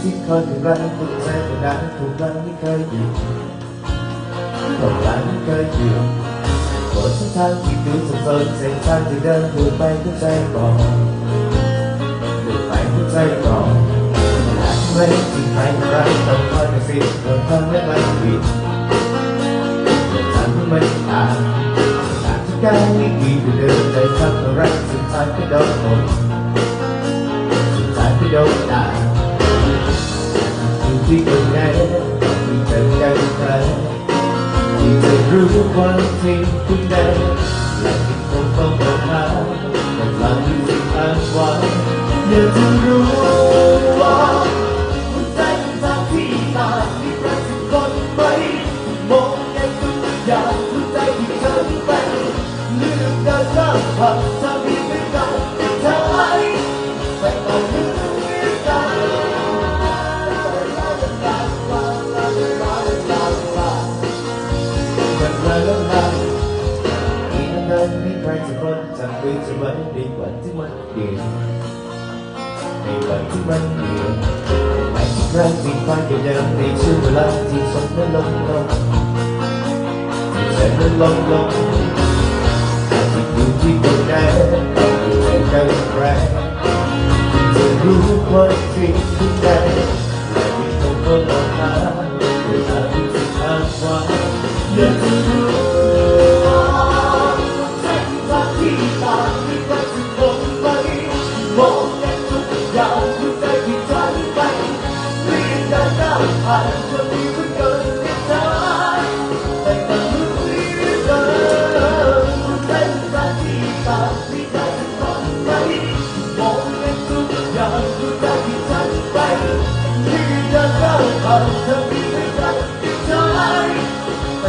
ที่คอยถูกรังคุณแม่แต่นั้นถูกรัไม่เคยอยู่ถูกรัไม่เคยอยู่บนเส้นทางที่ดูสับสนเส้นทางที่เดินดูไปทุกใจก่อนดูไปทุกใจก่อน wasting time right now on the field for fun that I sweet ฉันไม่อาจอาจจะได้ไม่ดีจะเดินได้สักเท่าไรสุดท้ายก็โดนหมดสุดท้ายก็โดนด่าอยู่ที่ตรงไหนที่จะใจใครที่จะรู้ความจริงคุณได้และที่คงต้องออกมาแต่หลังที่สุดท้ายว่าเดี๋ยวจะรู้ ใจที่เธอไปลืมการสร้างภาพจะมีไม่ได้ใช่แต่ตอนนี้จับมืจะมันดีว่าที่มันเดียวดีว่าที่มันเดียวไม่ใช่ครั้งที่นกัยังในช่วงเวลาที่ฉันไม่ลง long, long We keep on down, we down and cry The roof was dream tonight We don't belong high, we're not to time why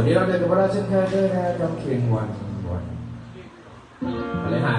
วันนี้เราเจอกับพระราชิทนเดอร์นะน้องเคียงวันวันอะไรหา